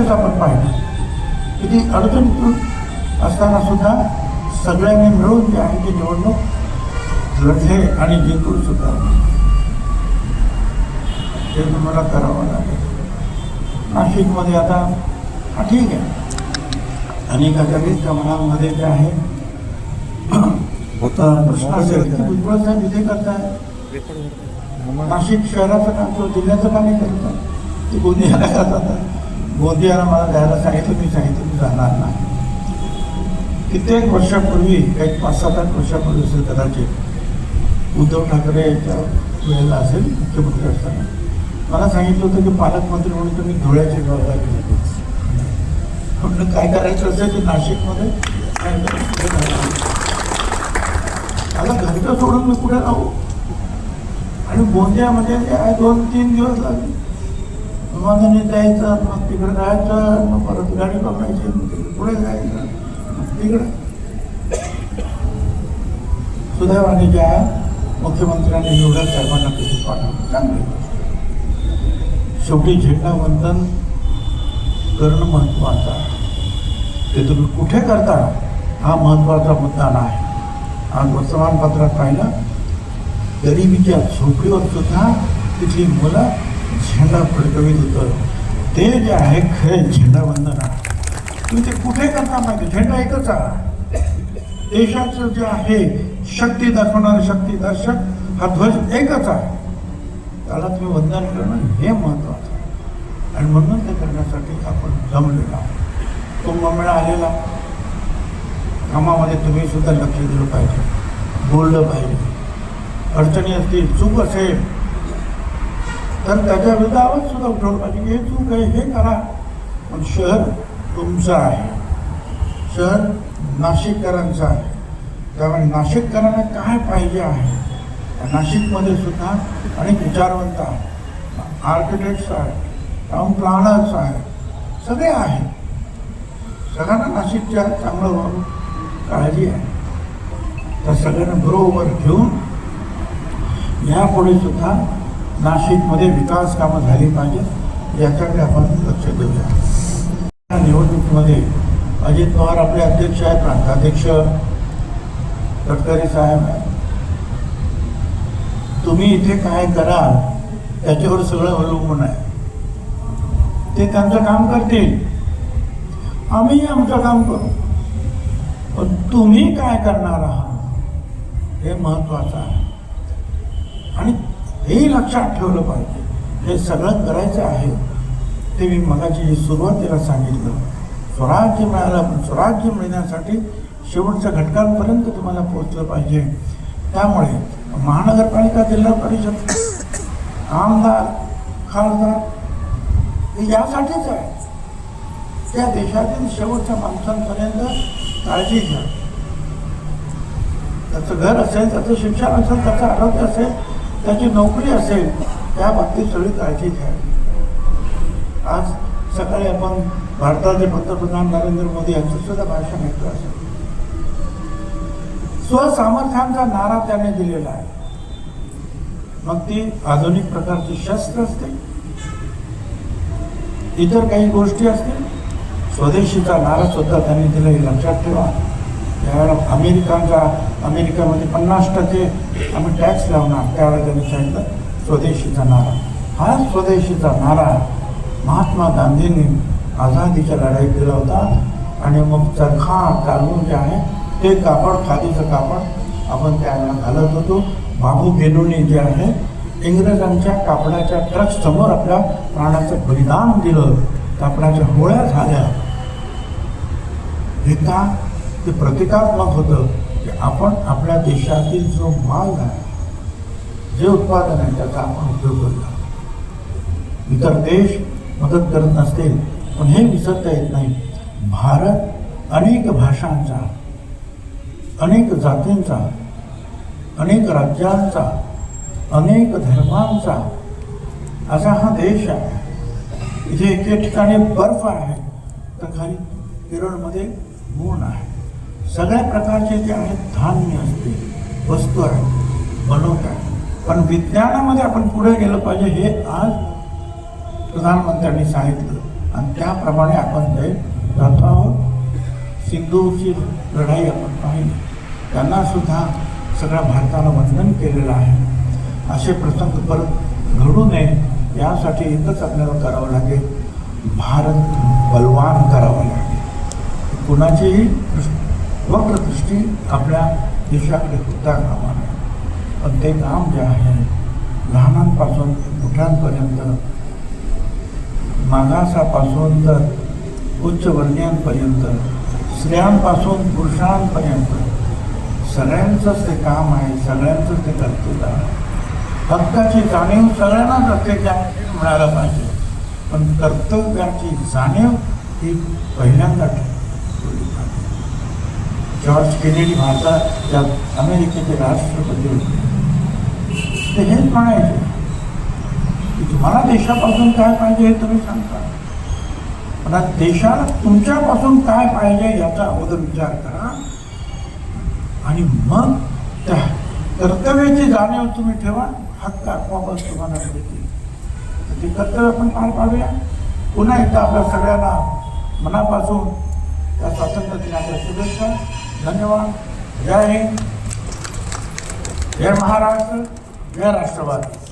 सुरुवातीच आपण पाहिलं. किती अडचणीतून असताना सुद्धा सगळ्यांनी मिळून जे आहे ती निवडणूक लढले आणि जिंकून सुद्धा ते तुम्हाला करावं लागेल. नाशिकमध्ये आता हा ठीक आहे. अनेकाच्या त्या मनामध्ये जे आहे भुजबळ साहेब इथे करताय. नाशिक शहराचं काम तो जिल्ह्याचं काम नाही करतात ते गोंदियाला करतात? गोंदियाला मला द्यायला सांगितलं मी सांगितलं मी जाणार नाही. कित्येक वर्षापूर्वी एक पाच सात आठ वर्षापूर्वी असेल कदाचित उद्धव ठाकरे याच्या वेळेला असेल मुख्यमंत्री असताना. मला सांगितलं होतं की पालकमंत्री म्हणून तुम्ही धुळ्याची जबाबदारी घेतली. म्हटलं काय करायचं असेल ते नाशिकमध्ये? काय मला घरचं सोडून मी कुठे राहू. आणि गोंदियामध्ये जे दोन तीन दिवस लागले. विमानाने जायचं मग तिकडे जायचं मग परत गाडी पकडायची मग तिकडे पुढे जायचं. मग तिकडे सुदैवाने ज्या मुख्यमंत्र्यांनी एवढ्या सर्वांना कधी पाठवलं चांगली शेवटी झेंडावंदन करणं महत्त्वाचं आहे. ते तुम्ही कुठे करता? हा महत्त्वाचा मुद्दा नाही. आज वर्तमानपत्रात पाहिलं गरिबीच्या झोपडीवर सुद्धा तिथली मुलं झेंडा फडकवीत होतं. ते जे आहे खरे झेंडा वंदना तुम्ही ते कुठे करणार नाही झेंडा एकच आहे. देशाचं जे आहे शक्ती दाखवणारं शक्ती दर्शक हा ध्वज एकच आहे. त्याला तुम्ही वंदन करणं हे महत्त्वाचं आहे. आणि म्हणून ते करण्यासाठी आपण जमलेलो आहोत. कुंभमेळा आलेला. कामामध्ये तुम्ही सुद्धा लक्ष दिलं पाहिजे. बोललं पाहिजे. अडचणी असतील चूक असेल तर त्याच्या विरुद्ध आवाज सुद्धा उठवलं पाहिजे हे चूक आहे हे करा. पण शहर तुमचं आहे. शहर नाशिककरांचं आहे. त्यामुळे नाशिककरांना काय पाहिजे आहे? नाशिकमध्ये सुद्धा अनेक विचारवंत आहेत. आर्किटेक्ट्स आहेत टाउन प्लॅनर्स आहेत सगळे आहेत. सगळ्यांना नाशिकच्या चांगलं व्हावं काळजी आहे. त्या सगळ्यांना बरोबर घेऊन यापुढे सुद्धा नाशिकमध्ये विकास कामं झाली पाहिजेत याच्याकडे आपण लक्ष देऊया. या निवडणुकीमध्ये अजित पवार आपले अध्यक्ष आहेत प्रांताध्यक्ष गडकरी साहेब आहेत. तुम्ही इथे काय कराल त्याच्यावर सगळं अवलंबून आहे. ते त्यांचं काम करतील. आम्ही आमचं काम करू. पण तुम्ही काय करणार आहात हे महत्वाचं आहे. आणि हेही लक्षात ठेवलं पाहिजे. हे सगळं करायचं आहे. ते मी मगाची जी सुरुवातीला सांगितलं. स्वराज्य मिळालं पण स्वराज्य मिळण्यासाठी शेवटच्या घटकांपर्यंत तुम्हाला पोहोचलं पाहिजे. त्यामुळे महानगरपालिका जिल्हा परिषद आमदार खासदार हे यासाठीच आहे. त्या देशातील शेवटच्या माणसांपर्यंत काळजी घ्या. त्याचं घर असेल त्याचं शिक्षण असेल त्याचं आरोग्य असेल त्याची नोकरी असेल त्या बाबतीत सगळी काळजी घ्यावी आज सकाळी आपण भारताचे पंतप्रधान नरेंद्र मोदी यांचं सुद्धा भाषण ऐकलं असेल. स्वसामर्थ्यांचा नारा त्याने दिलेला आहे. मग ती आधुनिक प्रकारची शस्त्र असते इतर काही गोष्टी असतील? स्वदेशीचा नारा सुद्धा त्यांनी दिला हे लक्षात ठेवा. त्यावेळेला अमेरिकांचा अमेरिकेमध्ये पन्नास टक्के आम्ही टॅक्स लावणार त्यावेळेला त्यांनी सांगितलं स्वदेशीचा नारा हा स्वदेशीचा नारा महात्मा गांधींनी आझादीच्या लढाईत दिला होता. आणि मग चरखा चालवून जे आहे ते कापड खादीचं कापड आपण त्यांना घालत होतो. बाबू गेलूने जे आहे इंग्रजांच्या कापडाच्या ट्रकसमोर आपल्या प्राणाचं बलिदान दिलं. कापडाच्या होळ्या झाल्या. हे का? ते प्रतिकात्मक होतं. की आपण आपल्या देशातील जो माल आहे जे उत्पादन आहे त्याचा आपण उपयोग करतो इतर देश मदत करत नसतील पण हे विसरता येत नाही. भारत अनेक भाषांचा अनेक जातींचा अनेक राज्यांचा अनेक धर्मांचा असा हा देश आहे. इथे एके ठिकाणी बर्फ आहे तर खाली केरळमध्ये ऊन आहे. सगळ्या प्रकारचे जे आहेत धान्य असते वस्तू आहेत बनवतात आहे पण विज्ञानामध्ये आपण पुढे गेलं पाहिजे हे आज प्रधानमंत्र्यांनी सांगितलं. आणि त्याप्रमाणे आपण ते जातो आहोत सिंधूची लढाई आपण पाहिली त्यांना सुद्धा सगळ्या भारताला वंदन केलेलं आहे. असे प्रसंग परत घडू नये यासाठी एकच आपल्याला करावं लागेल भारत बलवान करावा लागेल. कुणाचीही वक्रदृष्टी आपल्या देशाकडे होता कामा नये पण ते काम जे आहे लहानांपासून मोठ्यांपर्यंत मागासापासून तर उच्चवर्णीयांपर्यंत स्त्रियांपासून पुरुषांपर्यंत। सगळ्यांचंच ते काम आहे सगळ्यांचंच ते कर्तव्य आहे. हक्काची जाणीव सगळ्यांना प्रत्येक मिळायला पाहिजे. पण कर्तव्याची जाणीव ही पहिल्यांदा जॉर्ज केनेडी भारताच्या अमेरिकेचे राष्ट्रपती होते. ते हेच म्हणायचे. की तुम्हाला देशापासून काय पाहिजे हे तुम्ही सांगता. पण आज देशाला तुमच्यापासून काय पाहिजे याचा अगोदर विचार करा. आणि मग त्या कर्तव्याची जाणीव तुम्ही ठेवा. हक्क आपोआपच तुम्हाला मिळतील. तर ते कर्तव्य आपण पार पाडूया. पुन्हा एकदा आपल्या सगळ्यांना मनापासून त्या स्वातंत्र्य दिनाच्या शुभेच्छा. धन्यवाद. जय हिंद. जय महाराष्ट्र. जय राष्ट्रवादी.